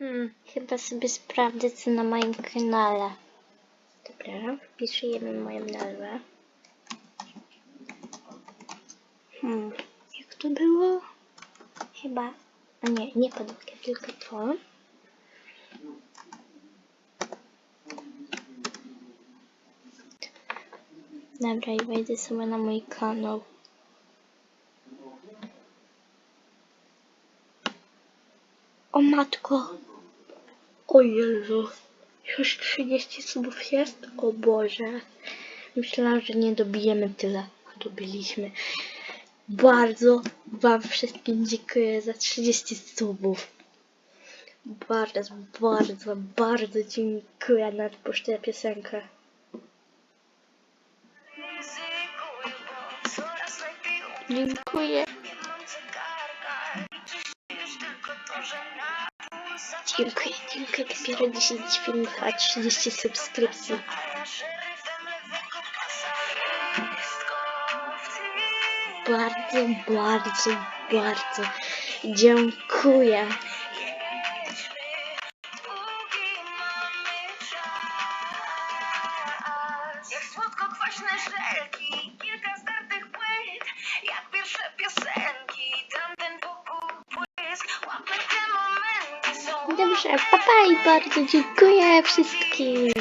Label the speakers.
Speaker 1: Hmm, chyba sobie sprawdzę co na moim kanale. Dobra, wpisujemy moją nazwę. Hmm, jak to było? Chyba, a nie, nie podówkę, tylko to. Dobra, i wejdę sobie na mój kanał. O matko! O Jezu! Już 30 subów jest? O Boże! Myślałam, że nie dobijemy tyle, a dobiliśmy. Bardzo Wam wszystkim dziękuję za 30 subów. Bardzo, bardzo, bardzo dziękuję. Nawet puszczę piosenkę. Dziękuję. Dziękuję, dziękuję. Dopiero 10 filmów, a 30 subskrypcji. Bardzo, bardzo, bardzo dziękuję.
Speaker 2: Jak słodko-kwaśne żelki
Speaker 1: Dobrze, papa i bardzo dziękuję wszystkim.